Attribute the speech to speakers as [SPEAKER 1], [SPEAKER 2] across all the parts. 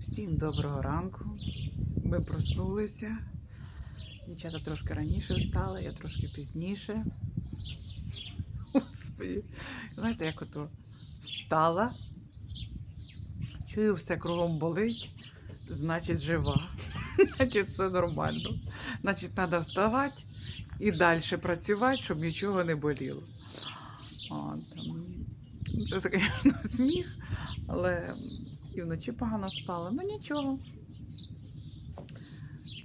[SPEAKER 1] Всім доброго ранку. Ми проснулися. Дівчата трошки раніше встали, я трошки пізніше. Господи, знаєте, як ото встала, чую, все кругом болить, значить жива. Значить, все нормально. Значить, треба вставати і далі працювати, щоб нічого не боліло. М, це, звісно, сміх, але і вночі погано спала. Ну нічого.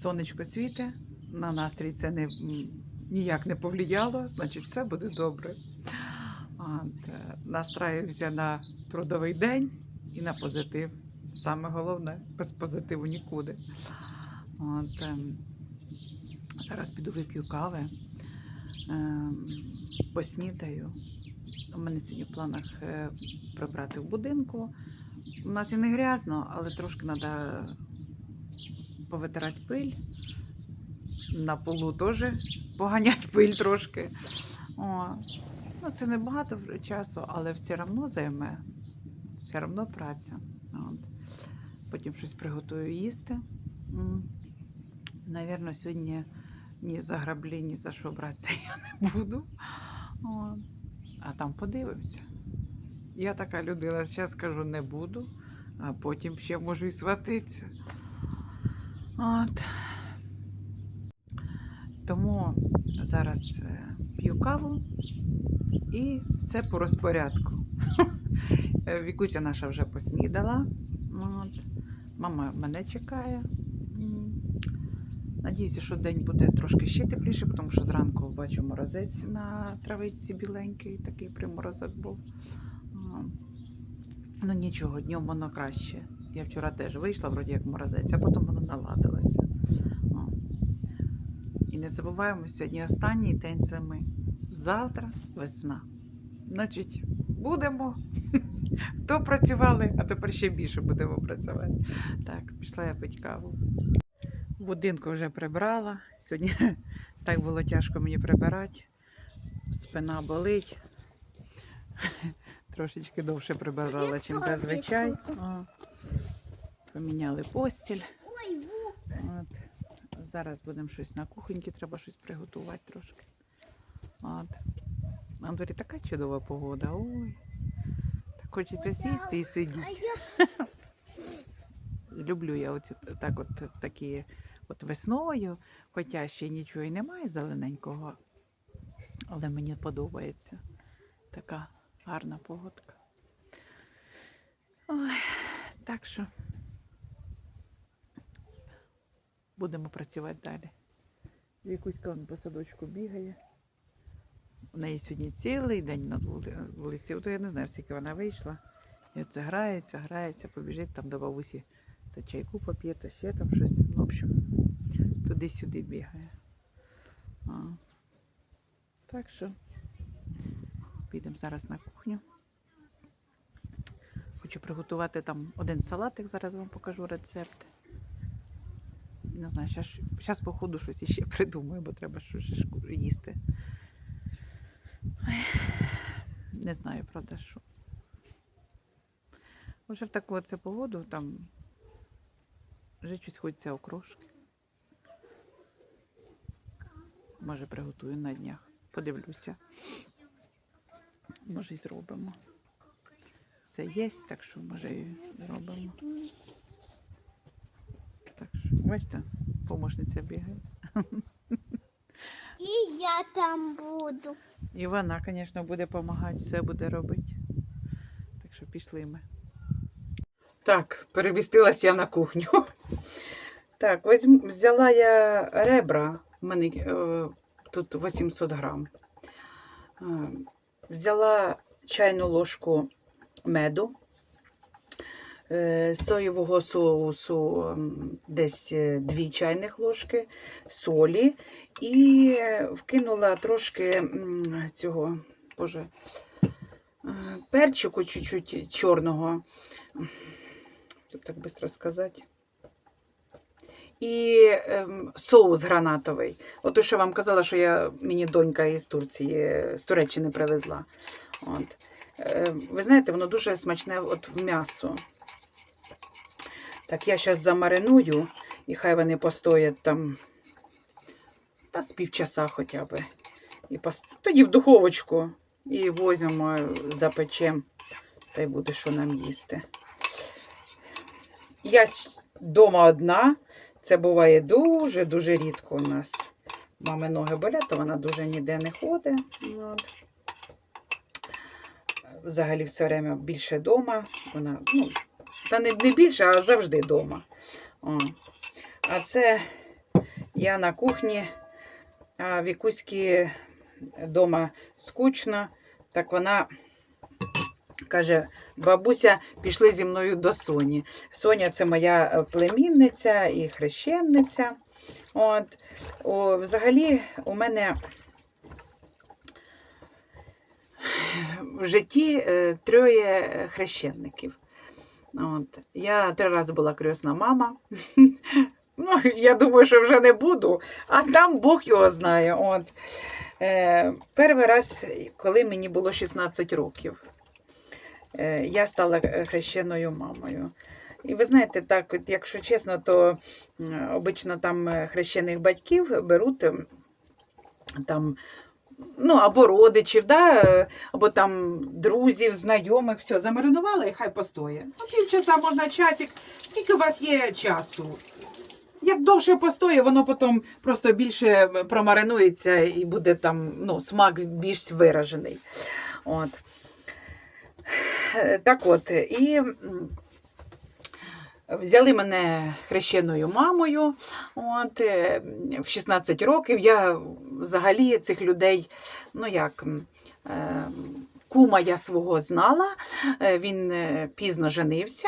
[SPEAKER 1] Сонечко світе, на настрій це не, ніяк не повлияло, значить, все буде добре. От, е, настраюся на трудовий день і на позитив. Саме головне, без позитиву нікуди. От, ем, зараз піду вип'ю кави, ем, поснідаю. У мене сьогодні в планах е, прибрати в будинку. У нас і не грязно, але трошки треба повитирати пиль. На полу теж поганять пиль трошки. О, ну, це не багато часу, але все одно займе. Все одно праця. От. Потім щось приготую їсти. Навірно, сьогодні ні за граблі, ні за що братися я не буду. О, а там подивимося. Я така людина, зараз кажу, не буду, а потім ще можу і сватитися. От. Тому зараз е, п'ю каву і все по розпорядку. Вікуся наша вже поснідала. От. Мама мене чекає. Надіюся, що день буде трошки ще тепліше, тому що зранку бачу морозець на травичці біленький, такий приморозок був. А, Ну нічого, днем воно краще. Я вчора теж вийшла, вроді як морозець, а потім воно наладилося. О. І не забуваємо, сьогодні останній день зими. Завтра весна. Значить, будемо. Хто працювали, а тепер ще більше будемо працювати. Так, пішла я пити каву. Будинку вже прибрала. Сьогодні так було тяжко мені прибирати. Спина болить. Трошечки довше прибирала, ніж зазвичай. О, Поміняли постіль. От. Зараз будемо щось на кухоньки, треба щось приготувати трошки. От. На дворі така чудова погода. Ой. Так хочеться сісти і сидіти. Люблю я оці, так от такі от весною, хоча ще нічого і немає зелененького, але мені подобається така гарна погодка. Ой, так що будемо працювати далі. Вікуська он по садочку бігає. У неї сьогодні цілий день на вулиці. То я не знаю, скільки вона вийшла. І це грається, грається, побіжить там до бабусі то чайку поп'є, то ще там щось. Ну, в общем, туди-сюди бігає. А. Так що підемо зараз на кухню. Хочу приготувати там один салатик, зараз вам покажу рецепт. Не знаю, зараз по ходу щось іще придумаю, бо треба щось їсти. Не знаю, правда, що. Вже в таку оце погоду там вже щось хочеться окрошки. Може, приготую на днях. Подивлюся. Може, і зробимо. Все є, так що може і зробимо. Так що, бачите, помощниця бігає.
[SPEAKER 2] і я там буду.
[SPEAKER 1] І вона, звісно, буде допомагати, все буде робити. Так що пішли ми. Так, перемістилась я на кухню. Так, візьму, взяла я ребра, у мене е, тут 800 грам. Е, взяла чайну ложку меду, е, соєвого соусу десь 2 чайних ложки, солі і е, вкинула трошки цього, боже, е, перчику чуть-чуть чорного. Тут так швидко сказати. І ем, соус гранатовий. От що вам казала, що я, мені донька із Турції, з Туреччини привезла. От. Е, ви знаєте, воно дуже смачне от в м'ясо. Так, я зараз замариную, і хай вони постоять там та з півчаса хоча б. І пост... Тоді в духовочку і возьмемо, запечемо, та й буде що нам їсти. Я вдома одна. Це буває дуже-дуже рідко у нас. Мами ноги болять, то вона дуже ніде не ходить. От. Взагалі все время більше вдома. Вона, ну, та не, не більше, а завжди вдома. О. А це я на кухні, а Вікуськи вдома скучно, так вона каже: бабуся, пішли зі мною до Соні. Соня це моя е, племінниця і хрещенниця. От. О, взагалі, у мене в житті е, троє хрещенників. От. Я три рази була крісна мама. Ну, я думаю, що вже не буду, а там Бог його знає. От. Е, перший раз, коли мені було 16 років, я стала е, хрещеною мамою. І ви знаєте, так, от, якщо чесно, то обично там е, хрещених батьків беруть ем, там, ну, або родичів, да, е, або там друзів, знайомих, все, замаринували і хай постоє. Ну, півчаса можна часик. Скільки у вас є часу? Як довше постоє, воно потім просто більше промаринується і буде там ну, смак більш виражений. От. Е, Так от, і взяли мене хрещеною мамою. От, е, в 16 років я взагалі цих людей, ну як. Е, Кума я свого знала, е, він е, пізно женився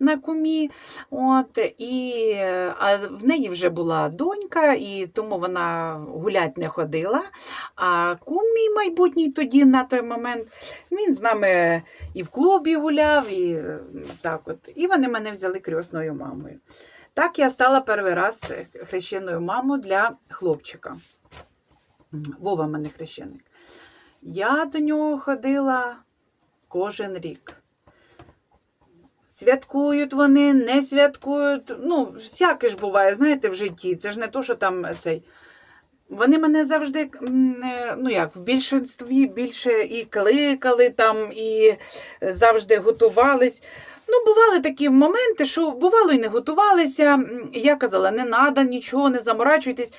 [SPEAKER 1] на кумі. От, і, е, а в неї вже була донька, і тому вона гулять не ходила. А кум мій майбутній тоді на той момент він з нами і в клубі гуляв, і е, так от. І вони мене взяли крісною мамою. Так я стала перший раз хрещеною мамою для хлопчика. Вова мене хрещеник. Я до нього ходила кожен рік. Святкують вони, не святкують. Ну, всяке ж буває, знаєте, в житті. Це ж не то, що там цей. Вони мене завжди, е, ну як, в більшинстві більше і кликали там, і завжди готувались. Ну, бували такі моменти, що бувало і не готувалися. Я казала, не треба, нічого, не заморачуйтесь.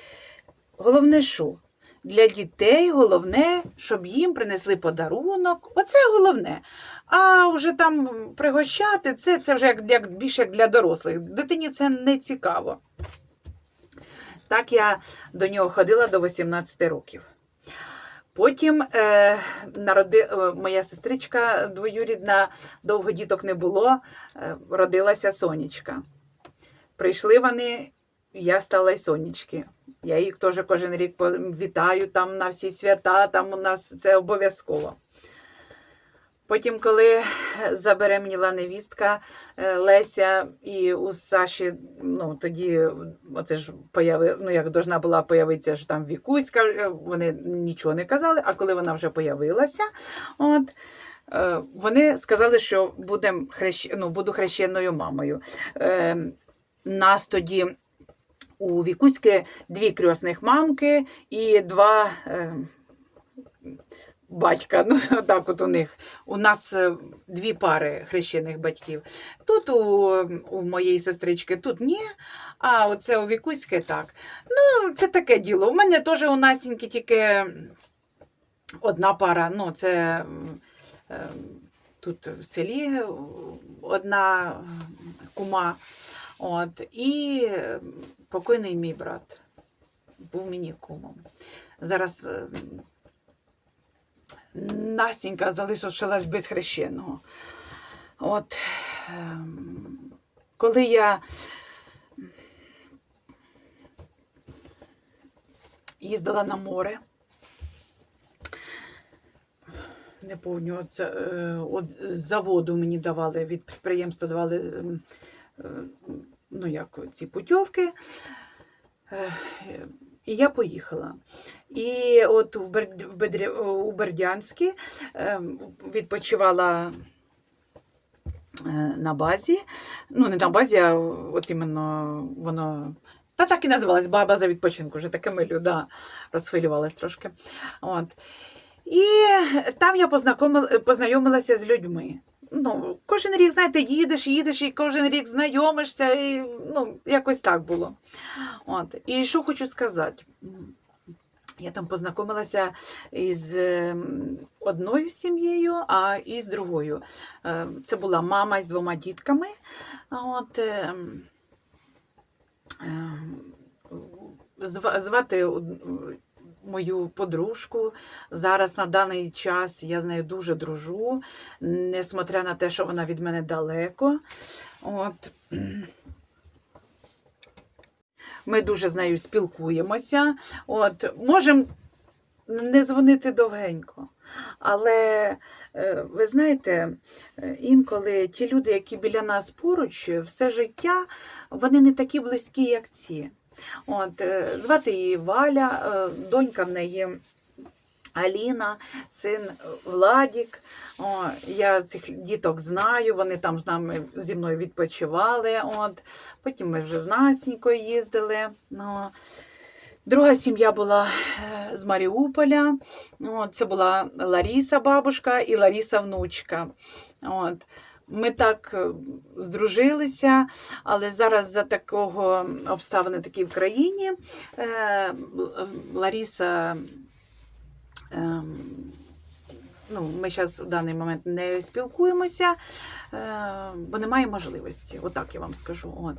[SPEAKER 1] Головне, що? Для дітей головне, щоб їм принесли подарунок. Оце головне. А вже там пригощати, це, це вже як, як більше як для дорослих. Дитині це не цікаво. Так я до нього ходила до 18 років. Потім е, народи, е, моя сестричка двоюрідна, довго діток не було, е, родилася Сонечка. Прийшли вони, я стала й Сонечки. Я їх теж кожен рік вітаю там на всі свята, там у нас це обов'язково. Потім, коли забеременіла невістка е, Леся, і у Саші, ну тоді оце ж появи, ну як должна була появитися, що там Вікуська, е, вони нічого не казали, а коли вона вже появилася, от, е, вони сказали, що будем хрещ... ну, буду хрещеною мамою. Е, нас тоді у Вікуськи дві крісних мамки і два. Е, батька. Ну, так от у них. У нас е, дві пари хрещених батьків. Тут у, у моєї сестрички тут ні, а оце у Вікуськи так. Ну, це таке діло. У мене теж у Настіньки тільки одна пара. Ну, це е, тут в селі одна кума. От, і е, покойний мій брат був мені кумом. Зараз е, Настенька залишилась без хрещеного. От, ем, коли я їздила на море, не пам'ятаю, це, е, от заводу мені давали, від підприємства давали ем, ну, як, ці путівки. Е, І я поїхала. І от в Бер- у Бердянській ем, відпочивала е, на базі. Ну, не на базі, а от іменно воно. Та так і називалась база відпочинку, вже таке милю, да, розхвилювалась трошки. От. І там я познайомила, познайомилася з людьми. Ну, кожен рік, знаєте, їдеш, їдеш, і кожен рік знайомишся, і ну, якось так було. От. І що хочу сказати. Я там познайомилася із ем, одною сім'єю, а із другою. Е, Це була мама з двома дітками. От, ем, ем, зва- звати мою подружку. Зараз на даний час я з нею дуже дружу, несмотря на те, що вона від мене далеко. От. Ми дуже з нею спілкуємося. От, можемо не дзвонити довгенько. Але е, ви знаєте, е, інколи ті люди, які біля нас поруч, все життя, вони не такі близькі, як ці. От, е, звати її Валя, е, донька в неї Аліна, син Владік. О, я цих діток знаю, вони там з нами зі мною відпочивали. От. Потім ми вже з Настінькою їздили. Ну, Друга сім'я була е, з Маріуполя. От, це була Ларіса бабушка і Ларіса внучка. От. Ми так е, здружилися, але зараз за такого обставини такі в країні. е, Ларіса. ем, Ну, ми зараз в даний момент не спілкуємося, е, бо немає можливості. Отак я вам скажу. От.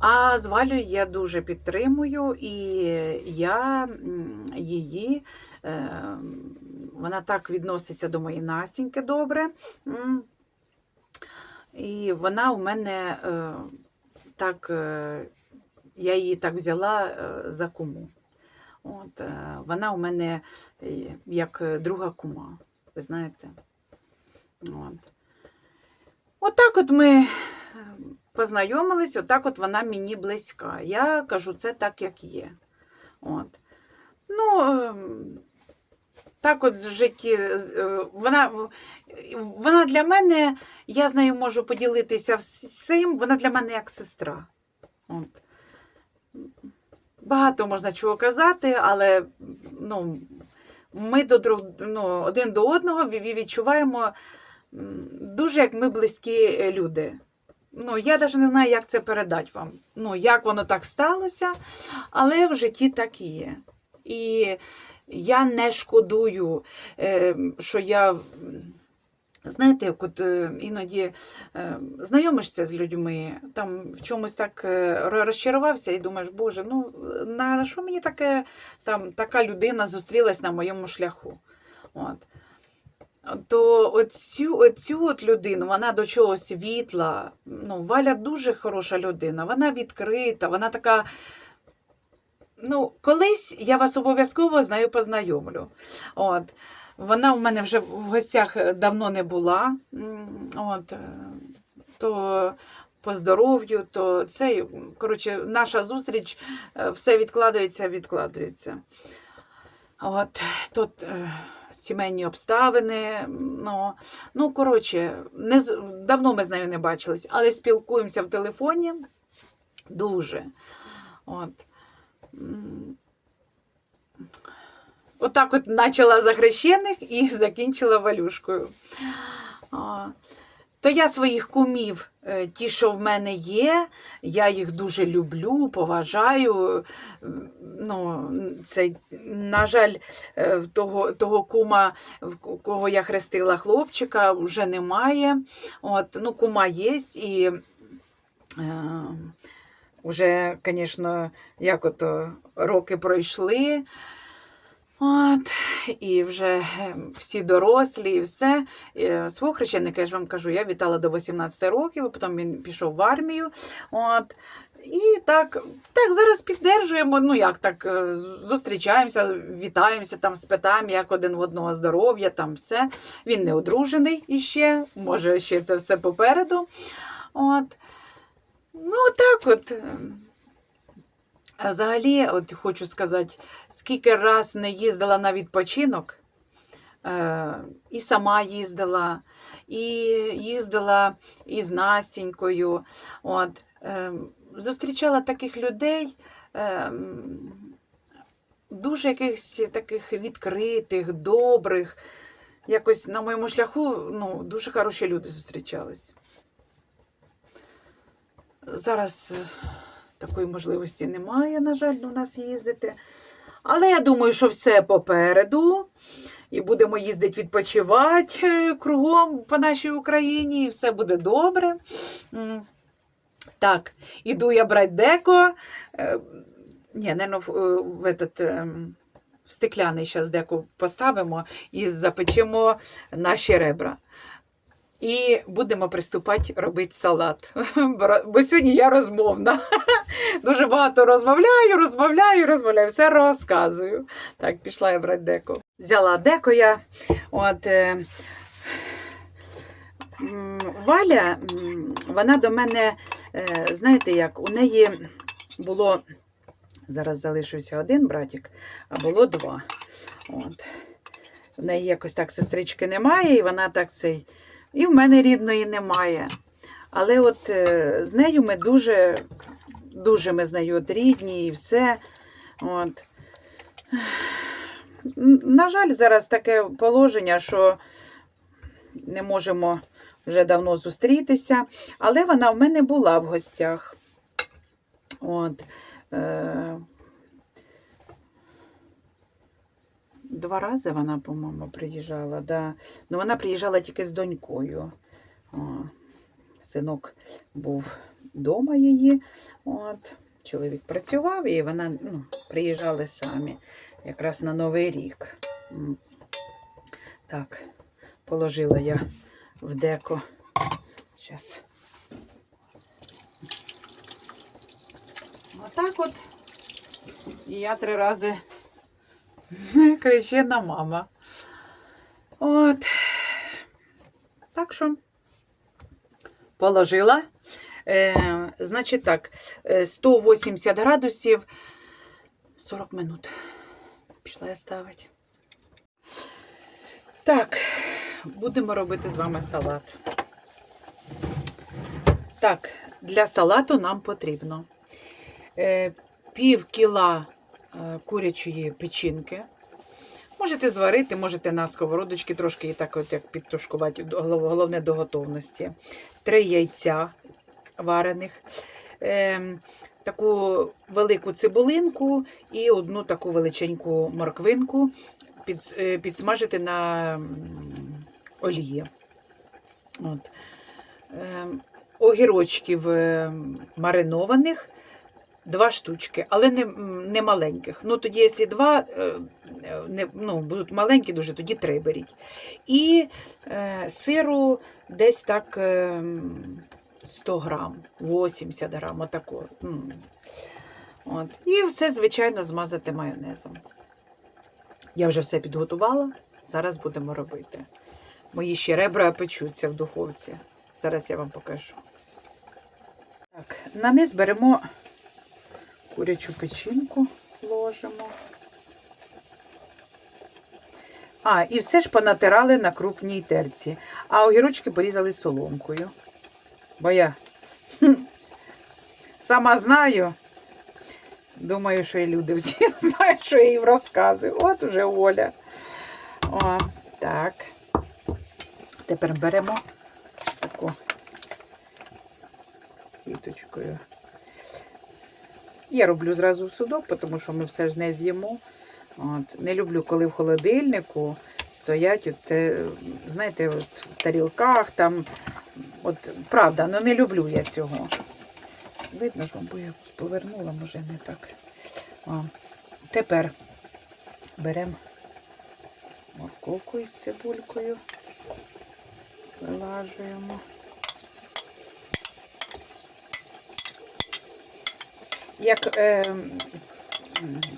[SPEAKER 1] А з Валею я дуже підтримую, і я її, е, вона так відноситься до моєї Настіньки добре. І вона у мене е, так, е, я її так взяла е, за куму. От, вона у мене як друга кума, ви знаєте. От. Отак от ми познайомились, отак от вона мені близька. Я кажу це так, як є. От. Ну, ем, так от в житті, е, вона, вона для мене, я з нею можу поділитися всім, вона для мене як сестра. От. Багато можна чого казати, але ну, ми до друг, ну, один до одного відчуваємо дуже як ми близькі е, люди. Ну, я навіть не знаю, як це передати вам. Ну, як воно так сталося, але в житті так і є. І я не шкодую, е, що я. Знаєте, от е, іноді е, знайомишся з людьми, там в чомусь так розчарувався і думаєш, Боже, ну на що мені таке, там, така людина зустрілась на моєму шляху? От. То оцю, оцю от людину, вона до чогось світла. Ну, Валя дуже хороша людина, вона відкрита, вона така. Ну, колись я вас обов'язково з нею познайомлю. От. Вона у мене вже в гостях давно не була. От. е, То по здоров'ю, то це, коротше, наша зустріч, е, все відкладається, відкладається. От, тут е, сімейні обставини. Ну, ну коротше, не, давно ми з нею не бачились, але спілкуємося в телефоні дуже. От. Отак от почала за хрещених і закінчила валюшкою. То я своїх кумів, е, ті, що в мене є, я їх дуже люблю, поважаю. Ну, це, на жаль, е, того, того кума, в кого я хрестила хлопчика, вже немає. От, ну, кума є і. Е, Уже, звісно, як ото роки пройшли. От, і вже е, всі дорослі, і все. Е, Свого хрещеника, я ж вам кажу, я вітала до 18 років, а потім він пішов в армію. От. І так, так зараз піддержуємо. Ну як так, е, зустрічаємося, вітаємося, там спитаємо, як один в одного здоров'я, там все. Він не одружений іще, може, ще це все попереду. От. Ну, так от. е, взагалі, от хочу сказати, скільки раз не їздила на відпочинок, Е, і сама їздила, і їздила із Настінькою. От, е, зустрічала таких людей, дуже якихось таких відкритих, добрих. Якось на моєму шляху ну, дуже хороші люди зустрічались. Зараз е, такої можливості немає, на жаль, у нас їздити. Але я думаю, що все попереду. І будемо їздити відпочивати е, кругом по нашій Україні, і все буде добре. Так, іду я брати деко. Е, Ні, не в, этот, ем, в стекляний зараз деко поставимо і запечемо наші ребра. І будемо приступати робити салат. Бо- сьогодні я розмовна. Дуже багато розмовляю, розмовляю, розмовляю, все розказую. Так, пішла я брати деко. Взяла деко я. От, е, Валя, вона до мене, е, знаєте як, у неї було, зараз залишився один братик, а було два. От. В неї якось так сестрички немає, і вона так цей. І в мене рідної немає. Але от е, з нею ми дуже, дуже ми з нею от рідні і все. От. На жаль, зараз таке положення, що не можемо вже давно зустрітися, але вона в мене була в гостях. От. Е, Два рази вона, по-моєму, приїжджала. Да. Ну, вона приїжджала тільки з донькою. О, синок був вдома її. От. Чоловік працював і вона ну, приїжджали самі якраз на Новий рік. Так, положила я в деко. Зараз. Отак от. І я три рази хрещена мама. От. Так що положила. Е, значить так, е, 180 градусів 40 минут. Пішла я ставити. Так, будемо робити з вами салат. Так, для салату нам потрібно е, пів кіла е, курячої печінки. Можете зварити, можете на сковородочки трошки і так от як підтушкувати, головне до готовності. Три яйця варених, ем, таку велику цибулинку і одну таку величеньку морквинку е, підсмажити на олії. От. Ем, огірочків ем, маринованих. Два штучки, але не, не маленьких. Ну, тоді, якщо два е, не, ну, будуть маленькі дуже, тоді три беріть. І е, сиру десь так е, 100 грам, 80 грам, отако. От. І все, звичайно, змазати майонезом. Я вже все підготувала, зараз будемо робити. Мої ще ребра печуться в духовці. Зараз я вам покажу. Так, на низ беремо курячу печінку, ложимо. А, і все ж понатирали на крупній терці. А огірочки порізали соломкою. Бо я сама знаю. Думаю, що і люди всі знають, що я їм розказую. От уже Оля. О, так. Тепер беремо таку сіточкою. Я роблю зразу в судок, тому що ми все ж не з'їмо. От. Не люблю, коли в холодильнику стоять, от, е, знаєте, от, в тарілках там. От, правда, ну не люблю я цього. Видно ж, вам, бо я повернула, може не так. О. Тепер беремо морковку із цибулькою, вилажуємо. Як е,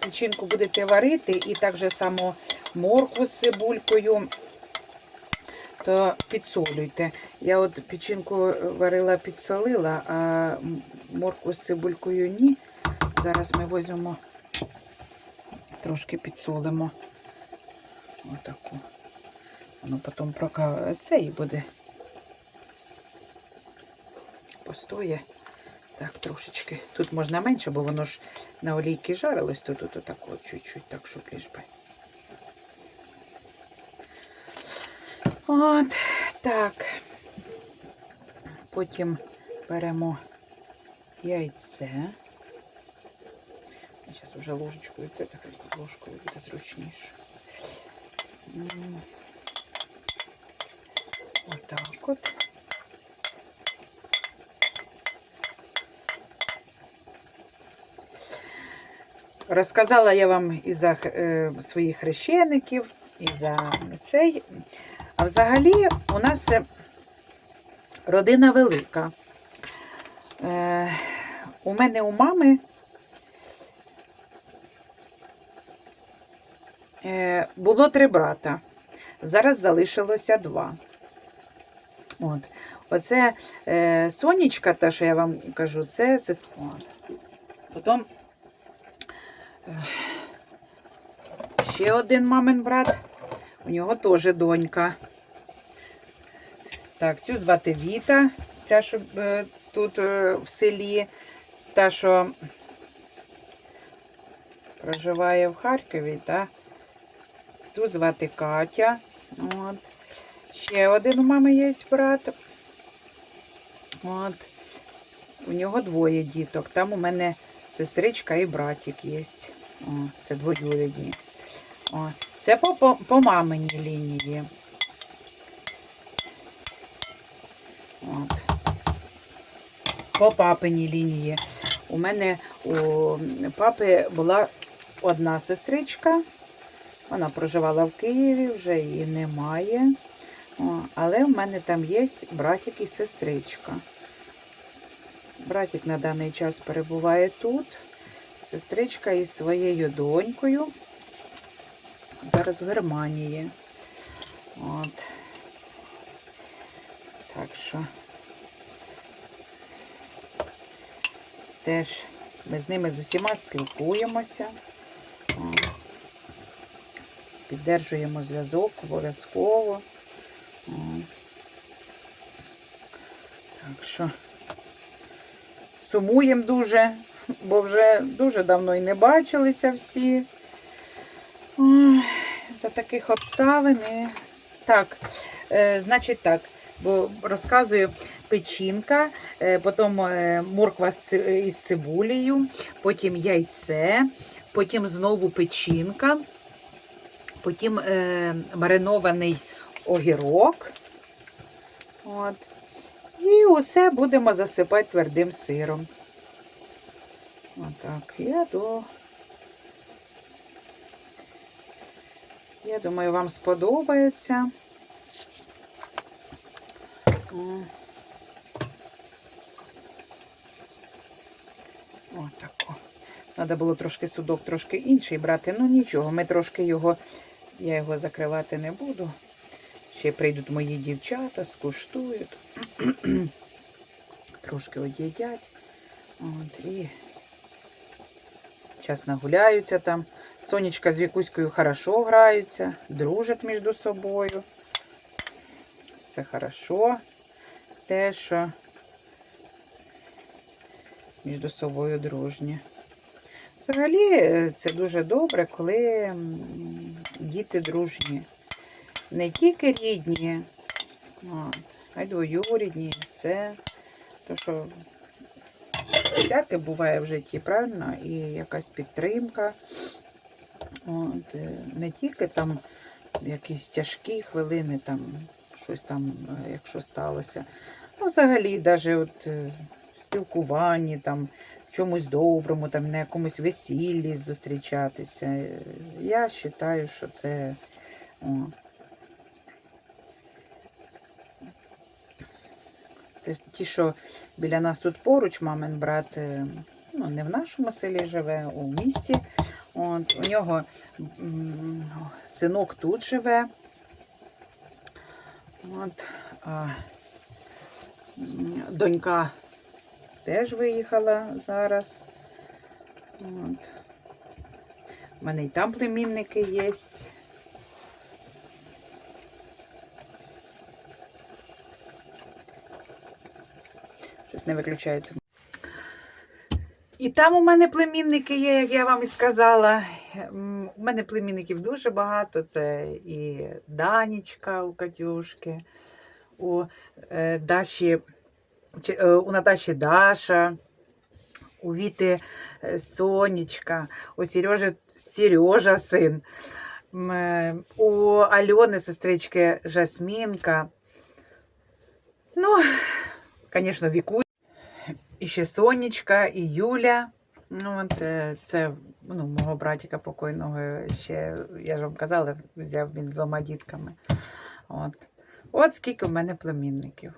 [SPEAKER 1] печінку будете варити, і так же само моркву з цибулькою, то підсолюйте. Я от печінку варила, підсолила, а моркву з цибулькою ні. Зараз ми візьмемо, трошки підсолимо. Отаку. Воно потім прока... цей буде. Постоє. Так, трошечки. Тут можна менше, бо воно ж на олійки жарилось, то тут отак от чуть-чуть, так, щоб би. От, так. Потім беремо яйце. Зараз уже ложечкою, та так ложкою буде зручніше. Отак от. Розказала я вам і за е, своїх хрещеників, і за цей. А взагалі у нас е, родина велика. Е, у мене у мами було три брата. Зараз залишилося два. От. Оце е, Сонечка, та, що я вам кажу, це сестра. Потім ще один мамин брат. У нього теж донька. Так, цю звати Віта, ця, що е, тут е, в селі, та, що проживає в Харкові, та ту звати Катя. От. Ще один у мами є брат. От. У нього двоє діток. Там у мене сестричка і братик є. О, це двоюрідні. О, це по, по, по маминій лінії. От. По папиній лінії. У мене у папи була одна сестричка. Вона проживала в Києві, вже її немає. О, але в мене там є братик і сестричка. Братик на даний час перебуває тут. Сестричка із своєю донькою. Зараз в Германії. От. Так що теж ми з ними з усіма спілкуємося. Піддержуємо зв'язок обов'язково. О. Так що сумуємо дуже, бо вже дуже давно і не бачилися всі. За таких обставин. Так, е, значить так, бо розказую печінка, е, потім е, морква із цибулею, потім яйце, потім знову печінка, потім маринований огірок. От. І усе будемо засипати твердим сиром. Отак. Я до. Я думаю, вам сподобається. Отако. Треба було трошки судок, трошки інший брати. Ну нічого, ми трошки його, я його закривати не буду. Ще прийдуть мої дівчата, скуштують. Трошки од'їдять. От, і зараз нагуляються там. Сонечка з Вікуською хорошо граються, дружать між собою. Це хорошо. Те, що між собою дружні. Взагалі, е, це дуже добре, коли діти дружні. Не тільки рідні, а й двоюрідні, і все. То, що всяке буває в житті, правильно? І якась підтримка. От, е, не тільки там якісь тяжкі хвилини, там щось там, е, якщо сталося. Ну, взагалі, навіть от, е, спілкуванні, там, в чомусь доброму, там, на якомусь весіллі зустрічатися. Я вважаю, що це. О, Ті, що біля нас тут поруч, мамин брат, е, ну, не в нашому селі живе, у місті. От, у нього синок тут живе. От, а, донька теж виїхала зараз. От. У мене і там племінники є. Не виключається. І там у мене племінники є, як я вам і сказала. У мене племінників дуже багато. Це і Данічка у Катюшки, у е, Даші, е, у Наташі Даша, у Віти е, Сонечка, у Сережі Сережа син, у Альони сестрички Жасмінка. Ну, звісно, Віку. І ще Сонечка, і Юля. Ну, от, е, це ну, мого братика покойного ще, я ж вам казала, взяв він з двома дітками. От. От скільки в мене племінників.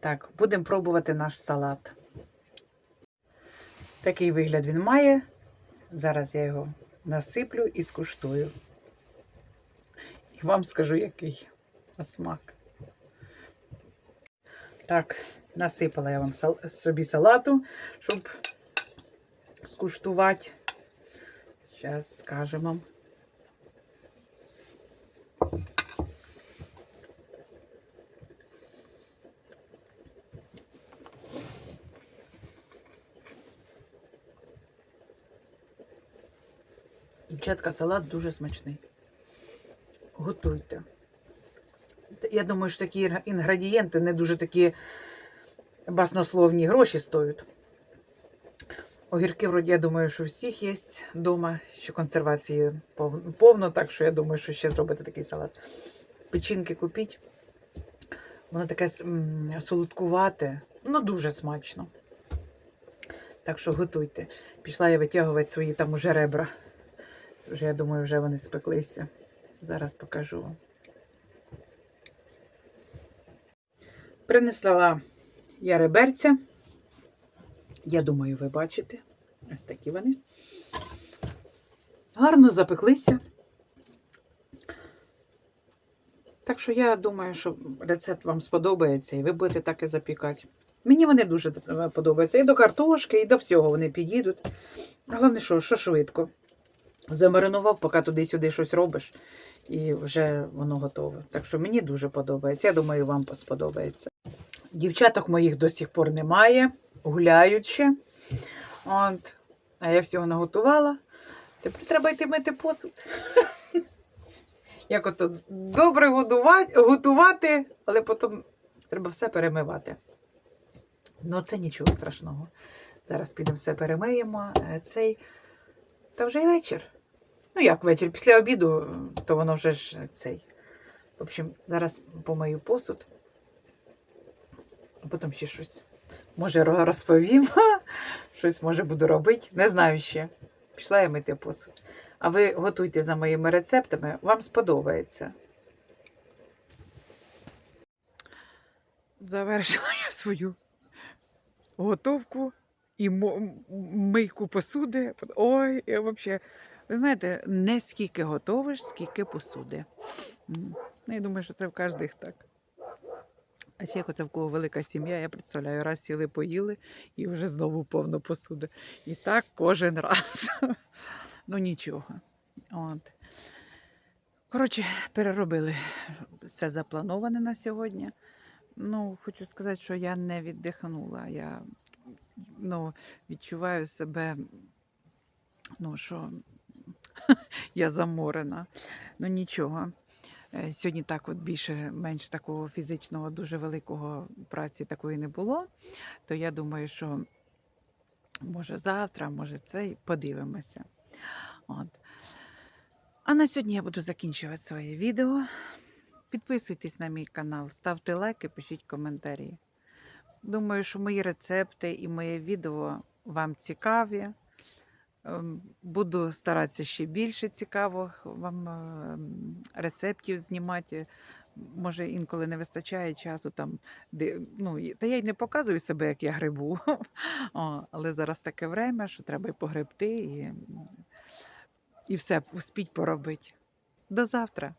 [SPEAKER 1] Так, будемо пробувати наш салат. Такий вигляд він має. Зараз я його насиплю і скуштую. І вам скажу, який смак. Так, насипала я вам собі салату, щоб скуштувати. Зараз скажемо. вам. Дівчатка, салат дуже смачний. Готуйте. Я думаю, що такі інгредієнти не дуже такі баснословні гроші стоять. Огірки, вроді, я думаю, що всіх є вдома, що консервації повно, так що я думаю, що ще зробити такий салат. Печінки купіть. Воно таке солодкувате, ну дуже смачно. Так що готуйте. Пішла я витягувати свої там уже ребра. Вже, я думаю, вже вони спеклися. Зараз покажу вам. Принесла я реберця. Я думаю, ви бачите. Ось такі вони. Гарно запеклися. Так що я думаю, що рецепт вам сподобається, і ви будете так і запікати. Мені вони дуже подобаються. І до картошки, і до всього вони підійдуть. Головне, що, що швидко. Замаринував, поки туди-сюди щось робиш, і вже воно готове. Так що мені дуже подобається. Я думаю, вам сподобається. Дівчаток моїх до сих пор немає, гуляють ще. От. А я всього наготувала. Тепер треба йти мити посуд. Як ото добре готувати, але потім треба все перемивати. Ну, це нічого страшного. Зараз підемо все перемиємо. Е, Цей. Та вже й вечір. Ну, як вечір? Після обіду, то воно вже ж цей. В общем, зараз помию посуд, потім ще щось. Може, розповім, щось може буду робити. Не знаю ще. Пішла я мити посуд. А ви готуйте за моїми рецептами, вам сподобається. Завершила я свою готовку і мийку посуди. Ой, я взагалі, ви знаєте, не скільки готовиш, скільки посуди. Ну, я думаю, що це в кожних так. А ще як оце в кого велика сім'я, я представляю, раз сіли, поїли і вже знову повно посуди. І так кожен раз. Ну нічого. От. Коротше, переробили все заплановане на сьогодні. Ну, хочу сказати, що я не віддихнула. Я ну, відчуваю себе, ну, що я заморена. Ну нічого. Е, Сьогодні так от більше-менш такого фізичного, дуже великого праці такої не було. То я думаю, що може завтра, може цей, подивимося. От. А на сьогодні я буду закінчувати своє відео. Підписуйтесь на мій канал, ставте лайки, пишіть коментарі. Думаю, що мої рецепти і моє відео вам цікаві. Ем, Буду старатися ще більше цікавих вам ем, рецептів знімати. Може, інколи не вистачає часу там, де, ну, та я й не показую себе, як я грибу. О, але зараз таке время, що треба і погребти, і, і все успіть поробити. До завтра.